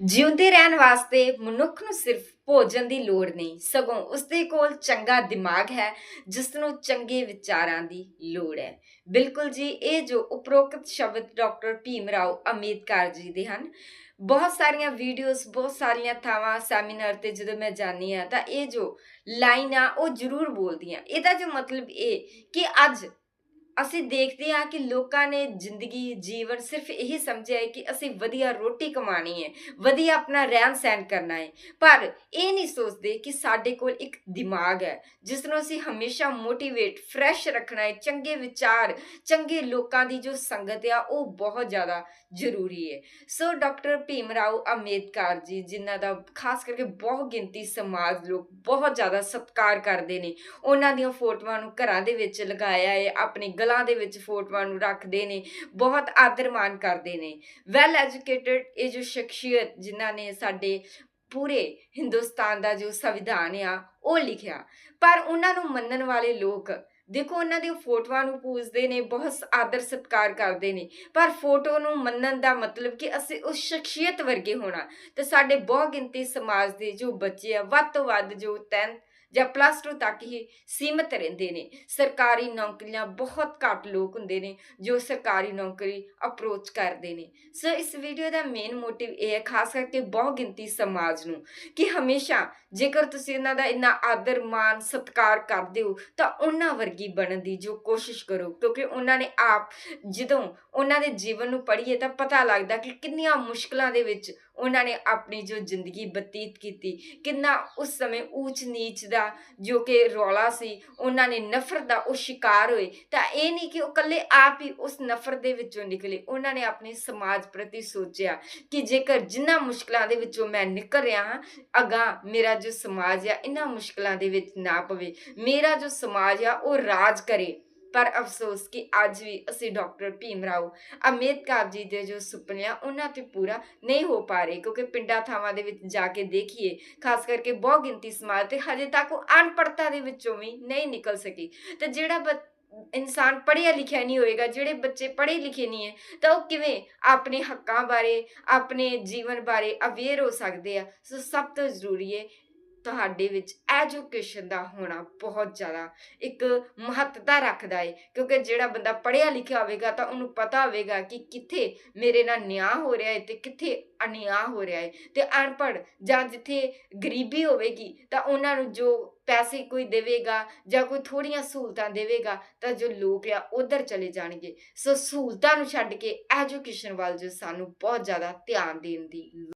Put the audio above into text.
ਜਿਉਂਦੇ ਰਹਿਣ ਵਾਸਤੇ ਮਨੁੱਖ ਨੂੰ ਸਿਰਫ ਭੋਜਨ ਦੀ ਲੋੜ ਨਹੀਂ, ਸਗੋਂ ਉਸਦੇ ਕੋਲ ਚੰਗਾ ਦਿਮਾਗ ਹੈ ਜਿਸ ਨੂੰ ਚੰਗੇ ਵਿਚਾਰਾਂ ਦੀ ਲੋੜ ਹੈ। ਬਿਲਕੁਲ ਜੀ, ਇਹ ਜੋ ਉਪਰੋਕਤ ਸ਼ਬਦ ਡਾਕਟਰ ਭੀਮ ਰਾਓ ਅੰਬੇਦਕਰ ਜੀ ਦੇ ਹਨ, ਬਹੁਤ ਸਾਰੀਆਂ ਵੀਡੀਓਜ਼ ਬਹੁਤ ਸਾਰੀਆਂ ਥਾਵਾਂ, ਸੈਮੀਨਾਰ ਤੇ ਜਦੋਂ ਮੈਂ ਜਾਂਦੀ ਆ ਤਾਂ ਇਹ ਜੋ ਲਾਈਨ ਆ, ਉਹ ਜ਼ਰੂਰ ਬੋਲਦੀ ਬੋਲਦੀਆਂ। ਇਹਦਾ ਜੋ ਮਤਲਬ ਇਹ ਕਿ ਅੱਜ ਅਸੀਂ ਦੇਖਦੇ ਹਾਂ ਕਿ ਲੋਕਾਂ ਨੇ ਜ਼ਿੰਦਗੀ, ਜੀਵਨ ਸਿਰਫ ਇਹੀ ਸਮਝਿਆ ਹੈ ਕਿ ਅਸੀਂ ਵਧੀਆ ਰੋਟੀ ਕਮਾਣੀ ਹੈ, ਵਧੀਆ ਆਪਣਾ ਰਹਿਣ ਸਹਿਣ ਕਰਨਾ ਹੈ। ਪਰ ਇਹ ਨਹੀਂ ਸੋਚਦੇ ਕਿ ਸਾਡੇ ਕੋਲ ਇੱਕ ਦਿਮਾਗ ਹੈ, ਜਿਸ ਨੂੰ ਅਸੀਂ ਹਮੇਸ਼ਾ ਮੋਟੀਵੇਟ, ਫਰੈਸ਼ ਰੱਖਣਾ ਹੈ, ਚੰਗੇ ਵਿਚਾਰ, ਚੰਗੇ ਲੋਕਾਂ ਦੀ ਜੋ ਸੰਗਤ ਆ, ਉਹ ਬਹੁਤ ਜ਼ਿਆਦਾ ਜ਼ਰੂਰੀ ਹੈ। ਸੋ ਡਾਕਟਰ ਭੀਮ ਰਾਓ ਅੰਬੇਦਕਰ ਜੀ, ਜਿਨ੍ਹਾਂ ਦਾ ਖਾਸ ਕਰਕੇ ਬਹੁਤ ਗਿਣਤੀ ਸਮਾਜ ਲੋਕ ਬਹੁਤ ਜ਼ਿਆਦਾ ਸਤਿਕਾਰ ਕਰਦੇ ਨੇ, ਉਹਨਾਂ ਦੀਆਂ ਫੋਟੋਆਂ ਨੂੰ ਘਰਾਂ ਦੇ ਵਿੱਚ ਲਗਾਇਆ ਹੈ, ਆਪਣੇ ਗਲਾਂ ਦੇ ਵਿੱਚ ਫੋਟੋਆਂ ਨੂੰ ਰੱਖਦੇ ਨੇ, ਬਹੁਤ ਆਦਰ ਮਾਣ ਕਰਦੇ ਨੇ। ਵੈਲ ਐਜੂਕੇਟਿਡ ਇਹ ਜੋ ਸ਼ਖਸੀਅਤ ਜਿਨ੍ਹਾਂ ਨੇ ਸਾਡੇ ਪੂਰੇ ਹਿੰਦੁਸਤਾਨ ਦਾ ਜੋ ਸੰਵਿਧਾਨ ਆ, ਉਹ ਲਿਖਿਆ। ਪਰ ਉਹਨਾਂ ਨੂੰ ਮੰਨਣ ਵਾਲੇ ਲੋਕ, ਦੇਖੋ ਉਹਨਾਂ ਦੀ ਫੋਟੋਆਂ ਨੂੰ ਪੂਜਦੇ ਨੇ, ਬਹੁਤ ਆਦਰ ਸਤਿਕਾਰ ਕਰਦੇ ਨੇ। ਪਰ ਫੋਟੋ ਨੂੰ ਮੰਨਣ ਦਾ ਮਤਲਬ ਕਿ ਅਸੀਂ ਉਸ ਸ਼ਖਸੀਅਤ ਵਰਗੇ ਹੋਣਾ। ਤੇ ਸਾਡੇ ਬਹੁ ਗਿਣਤੀ ਸਮਾਜ ਦੇ ਜੋ ਬੱਚੇ ਆ, ਵੱਧ ਤੋਂ ਵੱਧ ਜੋ 10th ਜਾਂ ਪਲੱਸ 2 ਤੱਕ ਹੀ ਸੀਮਤ ਰਹਿੰਦੇ ਨੇ। ਸਰਕਾਰੀ ਨੌਕਰੀਆਂ ਬਹੁਤ ਘੱਟ ਲੋਕ ਹੁੰਦੇ ਨੇ ਜੋ ਸਰਕਾਰੀ ਨੌਕਰੀ ਅਪਰੋਚ ਕਰਦੇ ਨੇ। ਸੋ ਇਸ ਵੀਡੀਓ ਦਾ ਮੇਨ ਮੋਟਿਵ ਇਹ ਹੈ, ਖਾਸ ਕਰਕੇ ਬਹੁ ਗਿਣਤੀ ਸਮਾਜ ਨੂੰ, ਕਿ ਹਮੇਸ਼ਾ ਜੇਕਰ ਤੁਸੀਂ ਉਹਨਾਂ ਦਾ ਇੰਨਾ ਆਦਰ ਮਾਨ ਸਤਿਕਾਰ ਕਰਦੇ ਹੋ, ਤਾਂ ਉਹਨਾਂ ਵਰਗੀ ਬਣਨ ਦੀ ਜੋ ਕੋਸ਼ਿਸ਼ ਕਰੋ। ਕਿਉਂਕਿ ਉਹਨਾਂ ਨੇ ਆਪ ਜਦੋਂ ਉਹਨਾਂ ਦੇ ਜੀਵਨ ਨੂੰ ਪੜ੍ਹੀਏ ਤਾਂ ਪਤਾ ਲੱਗਦਾ ਕਿ ਕਿੰਨੀਆਂ ਮੁਸ਼ਕਲਾਂ ਦੇ ਵਿੱਚ ਉਹਨਾਂ ਨੇ ਆਪਣੀ ਜੋ ਜ਼ਿੰਦਗੀ ਬਤੀਤ ਕੀਤੀ, ਕਿੰਨਾ ਉਸ ਸਮੇਂ ਊਚ ਨੀਚ ਦਾ ਜੋ ਕਿ ਰੌਲਾ ਸੀ, ਉਹਨਾਂ ਨੇ ਨਫ਼ਰਤ ਦਾ ਉਹ ਸ਼ਿਕਾਰ ਹੋਏ, ਤਾਂ ਇਹ ਨਹੀਂ ਕਿ ਉਹ ਇਕੱਲੇ ਆਪ ਹੀ ਉਸ ਨਫ਼ਰਤ ਦੇ ਵਿੱਚੋਂ ਨਿਕਲੇ, ਉਹਨਾਂ ਨੇ ਆਪਣੇ ਸਮਾਜ ਪ੍ਰਤੀ ਸੋਚਿਆ ਕਿ ਜੇਕਰ ਜਿੰਨਾ ਮੁਸ਼ਕਲਾਂ ਦੇ ਵਿੱਚੋਂ ਮੈਂ ਨਿਕਲ ਰਿਹਾ ਹਾਂ ਅਗਾ ਮੇਰਾ ਜੋ ਸਮਾਜ ਆ, ਇਹਨਾਂ ਮੁਸ਼ਕਲਾਂ ਦੇ ਵਿੱਚ ਨਾ ਪਵੇ, ਮੇਰਾ ਜੋ ਸਮਾਜ ਆ, ਉਹ ਰਾਜ ਕਰੇ। ਪਰ ਅਫਸੋਸ ਕਿ ਅੱਜ ਵੀ ਅਸੀਂ ਡਾਕਟਰ ਭੀਮ ਰਾਓ ਅੰਬੇਦਕਰ ਜੀ ਦੇ ਜੋ ਸੁਪਨੇ ਆ, ਉਹਨਾਂ ਤੇ ਪੂਰਾ ਨਹੀਂ ਹੋ ਪਾ ਰਹੇ, ਕਿਉਂਕਿ ਪਿੰਡਾਂ ਥਾਵਾਂ ਦੇ ਵਿੱਚ ਜਾ ਕੇ ਦੇਖੀਏ, ਖਾਸ ਕਰਕੇ ਬਹੁ ਗਿਣਤੀ ਸਮਾਜ ਤੇ ਹਜੇ ਤੱਕ ਉਹ ਅਨਪੜਤਾ ਦੇ ਵਿੱਚੋਂ ਵੀ ਨਹੀਂ ਨਿਕਲ ਸਕੀ। ਤੇ ਜਿਹੜਾ ਬ- ਇਨਸਾਨ ਪੜ੍ਹਿਆ ਲਿਖਿਆ ਨਹੀਂ ਹੋਏਗਾ, ਜਿਹੜੇ ਬੱਚੇ ਪੜ੍ਹੇ ਲਿਖੇ ਨਹੀਂ ਹੈ, ਤਾਂ ਉਹ ਕਿਵੇਂ ਆਪਣੇ ਹੱਕਾਂ ਬਾਰੇ, ਆਪਣੇ ਜੀਵਨ ਬਾਰੇ ਅਵੇਅਰ ਹੋ ਸਕਦੇ ਆ? ਸੋ ਸਭ ਤੋਂ ਜ਼ਰੂਰੀ ਹੈ ਤੁਹਾਡੇ ਵਿੱਚ ਐਜੂਕੇਸ਼ਨ ਦਾ ਹੋਣਾ ਬਹੁਤ ਜ਼ਿਆਦਾ ਇੱਕ ਮਹੱਤਤਾ ਰੱਖਦਾ ਏ, ਕਿਉਂਕਿ ਜਿਹੜਾ ਬੰਦਾ ਪੜ੍ਹਿਆ ਲਿਖਿਆ ਹੋਵੇਗਾ ਤਾਂ ਉਹਨੂੰ ਪਤਾ ਹੋਵੇਗਾ ਕਿ ਕਿੱਥੇ ਮੇਰੇ ਨਾਲ ਨਿਆਂ ਹੋ ਰਿਹਾ ਹੈ ਤੇ ਕਿੱਥੇ ਅਨਿਆਂ ਹੋ ਰਿਹਾ ਹੈ ਤੇ ਅਨਪੜ੍ਹ ਜਾਂ ਜਿੱਥੇ ਗਰੀਬੀ ਹੋਵੇਗੀ ਤਾਂ ਉਹਨਾਂ ਨੂੰ ਜੋ ਪੈਸੇ ਕੋਈ ਦੇਵੇਗਾ ਜਾਂ ਕੋਈ ਥੋੜੀਆਂ ਸਹੂਲਤਾਂ ਦੇਵੇਗਾ ਤਾਂ ਜੋ ਲੋਕ ਆ ਉਧਰ ਚਲੇ ਜਾਣਗੇ। ਸੋ ਸਹੂਲਤਾਂ ਨੂੰ ਛੱਡ ਕੇ ਐਜੂਕੇਸ਼ਨ ਵੱਲ ਜੋ ਸਾਨੂੰ ਬਹੁਤ ਜ਼ਿਆਦਾ ਧਿਆਨ ਦੇਣ ਦੀ